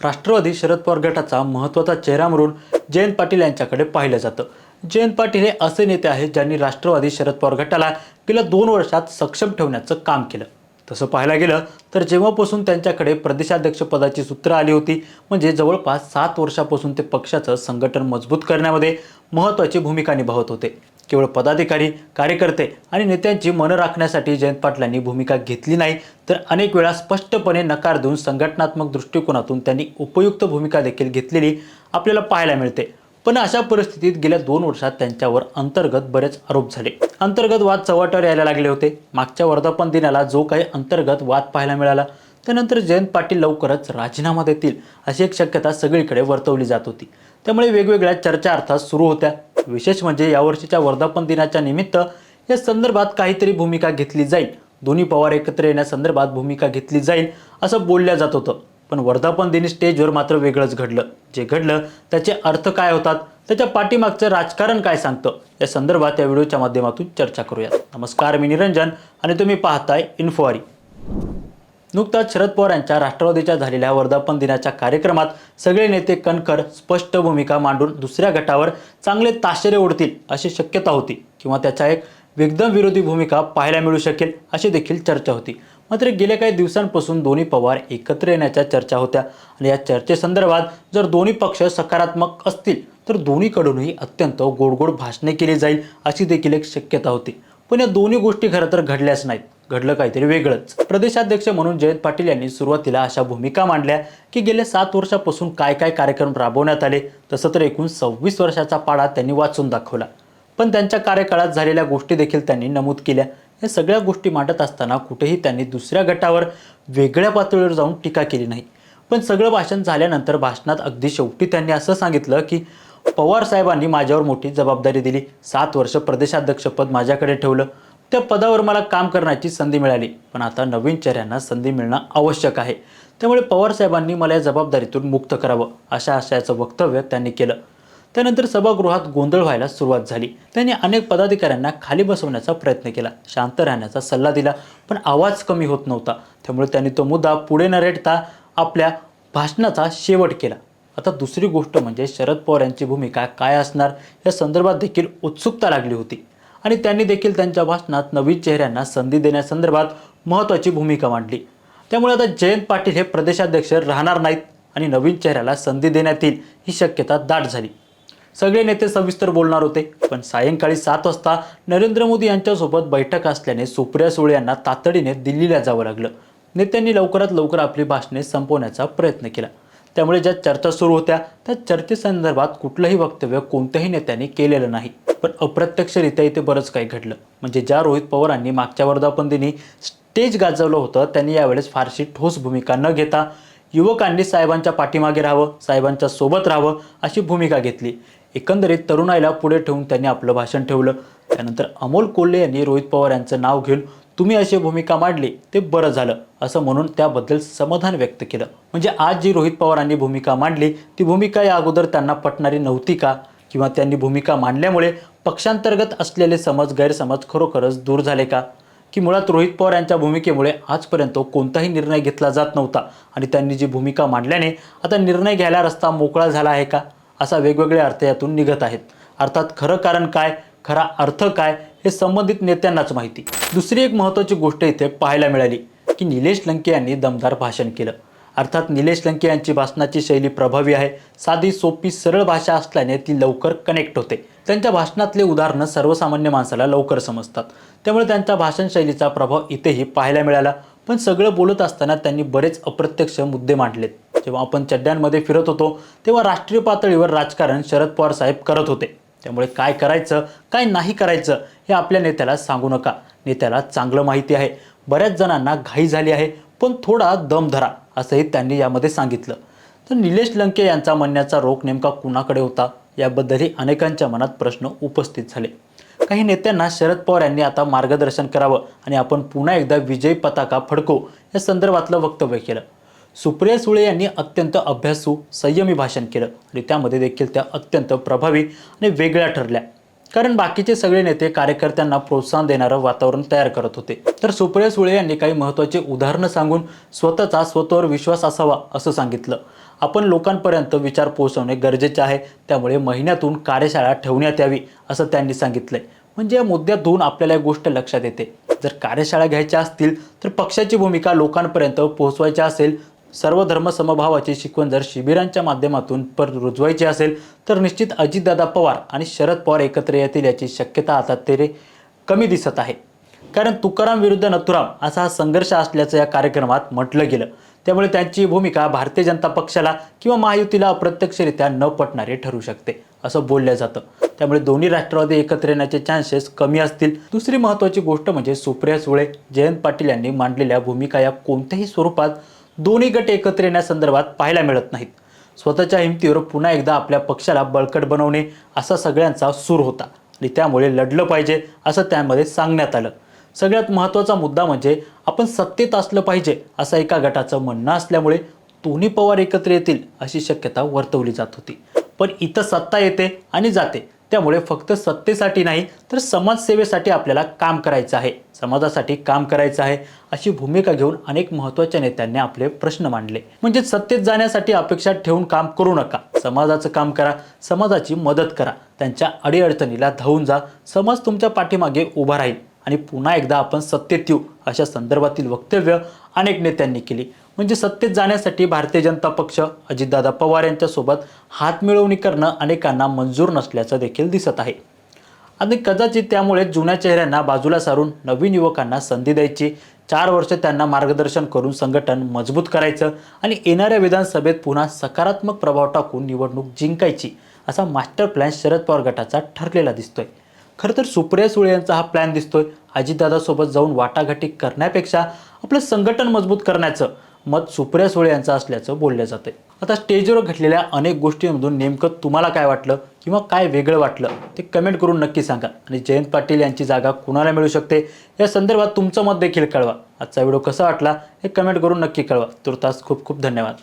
राष्ट्रवादी शरद पवार गटाचा महत्त्वाचा चेहरा म्हणून जयंत पाटील यांच्याकडे पाहिलं जातं. जयंत पाटील हे असे नेते आहेत ज्यांनी राष्ट्रवादी शरद पवार गटाला गेल्या दोन वर्षात सक्षम ठेवण्याचं काम केलं. तसं पाहायला गेलं तर जेव्हापासून त्यांच्याकडे प्रदेशाध्यक्षपदाची सूत्र आली होती म्हणजे जवळपास सात वर्षापासून ते पक्षाचं संघटन मजबूत करण्यामध्ये महत्त्वाची भूमिका निभावत होते. केवळ पदाधिकारी कार्यकर्ते आणि नेत्यांची मनं राखण्यासाठी जयंत पाटलांनी भूमिका घेतली नाही तर अनेक वेळा स्पष्टपणे नकार देऊन संघटनात्मक दृष्टिकोनातून त्यांनी उपयुक्त भूमिका देखील घेतलेली आपल्याला पाहायला मिळते. पण अशा परिस्थितीत गेल्या दोन वर्षात त्यांच्यावर अंतर्गत बरेच आरोप झाले. अंतर्गत वाद चव्हाट्यावर यायला लागले होते. मागच्या वर्धापन दिनाला जो काही अंतर्गत वाद पाहायला मिळाला त्यानंतर जयंत पाटील लवकरच राजीनामा देतील अशी एक शक्यता सगळीकडे वर्तवली जात होती. त्यामुळे वेगवेगळ्या चर्चा अर्थात सुरू होत्या. विशेष म्हणजे यावर्षीच्या वर्धापन दिनाच्या निमित्त या संदर्भात काहीतरी भूमिका घेतली जाईल. दोन्ही पवार एकत्र येण्यासंदर्भात भूमिका घेतली जाईल असं बोलल्या जात होतं. पण वर्धापन दिनी स्टेजवर मात्र वेगळंच घडलं. जे घडलं त्याचे अर्थ काय होतात? त्याच्या पाठीमागचं राजकारण काय सांगतं? या संदर्भात या व्हिडिओच्या माध्यमातून चर्चा करूयात. नमस्कार मी निरंजन आणि तुम्ही पाहताय इन्फोआरी. नुकताच शरद पवार यांच्या राष्ट्रवादीच्या झालेल्या वर्धापन दिनाच्या कार्यक्रमात सगळे नेते कणखर स्पष्ट भूमिका मांडून दुसऱ्या गटावर चांगले ताशेरे ओढतील अशी शक्यता होती किंवा त्याच्या एक एकदम विरोधी भूमिका पाहायला मिळू शकेल अशी देखील चर्चा होती. मात्र गेल्या काही दिवसांपासून दोन्ही पवार एकत्र येण्याच्या चर्चा होत्या आणि या चर्चेसंदर्भात जर दोन्ही पक्ष सकारात्मक असतील तर दोन्हीकडूनही अत्यंत गोडगोड भाषणे केली जाईल अशी देखील एक शक्यता होती. पण या दोन्ही गोष्टी खरं तर घडल्याच नाहीत. घडलं काहीतरी वेगळंच. प्रदेशाध्यक्ष म्हणून जयंत पाटील यांनी सुरुवातीला अशा भूमिका मांडल्या की गेल्या सात वर्षापासून काय काय कार्यक्रम राबवण्यात आले तसं तर एकूण सव्वीस वर्षाचा पाडा त्यांनी वाचून दाखवला. पण त्यांच्या कार्यकाळात झालेल्या गोष्टी देखील त्यांनी नमूद केल्या. या सगळ्या गोष्टी मांडत असताना कुठेही त्यांनी दुसऱ्या गटावर वेगळ्या पातळीवर जाऊन टीका केली नाही. पण सगळं भाषण झाल्यानंतर भाषणात अगदी शेवटी त्यांनी असं सांगितलं की पवार साहेबांनी माझ्यावर मोठी जबाबदारी दिली. सात वर्ष प्रदेशाध्यक्षपद माझ्याकडे ठेवलं. त्या पदावर मला काम करण्याची संधी मिळाली. पण आता नवीन चेहऱ्यांना संधी मिळणं आवश्यक आहे. त्यामुळे पवार साहेबांनी मला या जबाबदारीतून मुक्त करावं अशा आशयाचं वक्तव्य त्यांनी केलं. त्यानंतर सभागृहात गोंधळ व्हायला सुरुवात झाली. त्यांनी अनेक पदाधिकाऱ्यांना खाली बसवण्याचा प्रयत्न केला शांत राहण्याचा सल्ला दिला पण आवाज कमी होत नव्हता. त्यामुळे त्यांनी तो मुद्दा पुढे न रेटता आपल्या भाषणाचा शेवट केला. आता दुसरी गोष्ट म्हणजे शरद पवार यांची भूमिका काय असणार या संदर्भात देखील उत्सुकता लागली होती. आणि त्यांनी देखील त्यांच्या भाषणात नवीन चेहऱ्यांना संधी देण्यासंदर्भात महत्त्वाची भूमिका मांडली. त्यामुळे आता जयंत पाटील हे प्रदेशाध्यक्ष राहणार नाहीत आणि नवीन चेहऱ्याला संधी देण्यात येईल ही शक्यता दाट झाली. सगळे नेते सविस्तर बोलणार होते पण सायंकाळी सात वाजता नरेंद्र मोदी यांच्यासोबत बैठक असल्याने सुप्रिया सुळे यांना तातडीने दिल्लीला जावं लागलं. नेत्यांनी लवकरात लवकर आपली भाषणे संपवण्याचा प्रयत्न केला. त्यामुळे ज्या चर्चा सुरू होत्या त्या चर्चेसंदर्भात कुठलंही वक्तव्य कोणत्याही नेत्याने केलेलं नाही. पण अप्रत्यक्षरित्या इथे बरंच काही घडलं. म्हणजे ज्या रोहित पवारांनी मागच्या वर्धापन दिनी स्टेज गाजवलं होतं त्यांनी यावेळेस फारशी ठोस भूमिका न घेता युवकांनी साहेबांच्या पाठीमागे राहावं साहेबांच्या सोबत राहावं अशी भूमिका घेतली. एकंदरीत तरुणाईला पुढे ठेवून त्यांनी आपलं भाषण ठेवलं. त्यानंतर अमोल कोल्हे यांनी रोहित पवार यांचं नाव घेऊन तुम्ही अशी भूमिका मांडली ते बरं झालं असं म्हणून त्याबद्दल समाधान व्यक्त केलं. म्हणजे आज जी रोहित पवारांनी भूमिका मांडली ती भूमिका या अगोदर त्यांना पटणारी नव्हती का? किंवा त्यांनी भूमिका मांडल्यामुळे पक्षांतर्गत असलेले समज गैरसमज खरोखरच दूर झाले का? की मुळात रोहित पवार यांच्या भूमिकेमुळे आजपर्यंत कोणताही निर्णय घेतला जात नव्हता आणि त्यांनी जी भूमिका मांडल्याने आता निर्णय घ्यायला रस्ता मोकळा झाला आहे का? असा वेगवेगळे अर्थ यातून निघत आहेत. अर्थात खरं कारण काय? खरा अर्थ काय? हे संबंधित नेत्यांनाच माहिती. दुसरी एक महत्त्वाची गोष्ट इथे पाहायला मिळाली की निलेश लंके यांनी दमदार भाषण केलं. अर्थात निलेश लंके यांची भाषणाची शैली प्रभावी आहे साधी सोपी सरळ भाषा असल्याने ती लवकर कनेक्ट होते. त्यांच्या भाषणातले उदाहरणं सर्वसामान्य माणसाला लवकर समजतात. त्यामुळे त्यांच्या भाषण शैलीचा प्रभाव इथेही पाहायला मिळाला. पण सगळं बोलत असताना त्यांनी बरेच अप्रत्यक्ष मुद्दे मांडलेत. जेव्हा आपण चड्ड्यांमध्ये फिरत होतो तेव्हा राष्ट्रीय पातळीवर राजकारण शरद पवार साहेब करत होते. त्यामुळे काय करायचं काय नाही करायचं हे आपल्या नेत्याला सांगू नका. नेत्याला चांगलं माहिती आहे. बऱ्याच जणांना घाई झाली आहे पण थोडा दम धरा असंही त्यांनी यामध्ये सांगितलं. तर निलेश लंके यांचा म्हणण्याचा रोख नेमका कुणाकडे होता? याबद्दलही अनेकांच्या मनात प्रश्न उपस्थित झाले. काही नेत्यांना शरद पवार यांनी आता मार्गदर्शन करावं आणि आपण पुन्हा एकदा विजयी पताका फडको या संदर्भातलं वक्तव्य केलं. सुप्रिया सुळे यांनी अत्यंत अभ्यासू संयमी भाषण केलं. आणि त्यामध्ये देखील त्या अत्यंत प्रभावी आणि वेगळ्या ठरल्या. कारण बाकीचे सगळे नेते कार्यकर्त्यांना प्रोत्साहन देणारं वातावरण तयार करत होते. तर सुप्रिया सुळे यांनी काही महत्त्वाचे उदाहरणं सांगून स्वतःचा स्वतःवर विश्वास असावा असं सांगितलं. आपण लोकांपर्यंत विचार पोहोचवणे गरजेचे आहे. त्यामुळे महिन्यातून कार्यशाळा ठेवण्यात यावी असं त्यांनी सांगितलंय. म्हणजे या मुद्द्यातून आपल्याला एक गोष्ट लक्षात येते. जर कार्यशाळा घ्यायच्या असतील तर पक्षाची भूमिका लोकांपर्यंत पोहोचवायची असेल सर्व धर्म समभावाची शिकवण जर शिबिरांच्या माध्यमातून पर रुजवायची असेल तर निश्चित अजितदादा पवार आणि शरद पवार एकत्र येतील याची शक्यता आता तरी कमी दिसत आहे. कारण तुकाराम विरुद्ध नथुराम असा हा संघर्ष असल्याचं या कार्यक्रमात म्हटलं गेलं. त्यामुळे त्यांची भूमिका भारतीय जनता पक्षाला किंवा महायुतीला अप्रत्यक्षरित्या न पटणारी ठरू शकते असं बोललं जातं. त्यामुळे दोन्ही राष्ट्रवादी एकत्र येण्याचे चान्सेस कमी असतील. दुसरी महत्त्वाची गोष्ट म्हणजे सुप्रिया सुळे जयंत पाटील यांनी मांडलेल्या भूमिका या कोणत्याही स्वरूपात दोन्ही गट एकत्र येण्यासंदर्भात पाहायला मिळत नाहीत. स्वतःच्या हिमतीवर पुन्हा एकदा आपल्या पक्षाला बळकट बनवणे असा सगळ्यांचा सूर होता आणि त्यामुळे लढलं पाहिजे असं त्यामध्ये सांगण्यात आलं. सगळ्यात महत्त्वाचा मुद्दा म्हणजे आपण सत्तेत असलं पाहिजे असं एका गटाचं म्हणणं असल्यामुळे दोन्ही पवार एकत्र येतील अशी शक्यता वर्तवली जात होती. पण इथं सत्ता येते आणि जाते. त्यामुळे फक्त सत्तेसाठी नाही तर समाजसेवेसाठी आपल्याला काम करायचं आहे. समाजासाठी काम करायचं आहे अशी भूमिका घेऊन अनेक महत्त्वाच्या नेत्यांनी आपले प्रश्न मांडले. म्हणजे सत्तेत जाण्यासाठी अपेक्षा ठेवून काम करू नका. समाजाचं काम करा समाजाची मदत करा. त्यांच्या अडीअडचणीला धावून जा. समाज तुमच्या पाठीमागे उभा राहील आणि पुन्हा एकदा आपण सत्तेत येऊ अशा संदर्भातील वक्तव्य अनेक नेत्यांनी केली. म्हणजे सत्तेत जाण्यासाठी भारतीय जनता पक्ष अजितदादा पवार यांच्यासोबत हातमिळवणी करणं अनेकांना मंजूर नसल्याचं देखील दिसत आहे. आणि कदाचित त्यामुळे जुन्या चेहऱ्यांना बाजूला सारून नवीन युवकांना संधी द्यायची. चार वर्ष त्यांना मार्गदर्शन करून संघटन मजबूत करायचं आणि येणाऱ्या विधानसभेत पुन्हा सकारात्मक प्रभाव टाकून निवडणूक जिंकायची असा मास्टर प्लॅन शरद पवार गटाचा ठरलेला दिसतोय. खरं तर सुप्रिया सुळे यांचा हा प्लॅन दिसतोय. अजितदादासोबत जाऊन वाटाघाटी करण्यापेक्षा आपलं संघटन मजबूत करण्याचं मत सुप्रिया सुळे यांचं असल्याचं बोललं जातं आता स्टेजवर घडलेल्या अनेक गोष्टींमधून नेमकं तुम्हाला काय वाटलं किंवा काय वेगळं वाटलं ते कमेंट करून नक्की सांगा. आणि जयंत पाटील यांची जागा कुणाला मिळू शकते? या संदर्भात तुमचं मत देखील कळवा. आजचा व्हिडिओ कसा वाटला हे कमेंट करून नक्की कळवा. तुर्तास खूप खूप धन्यवाद.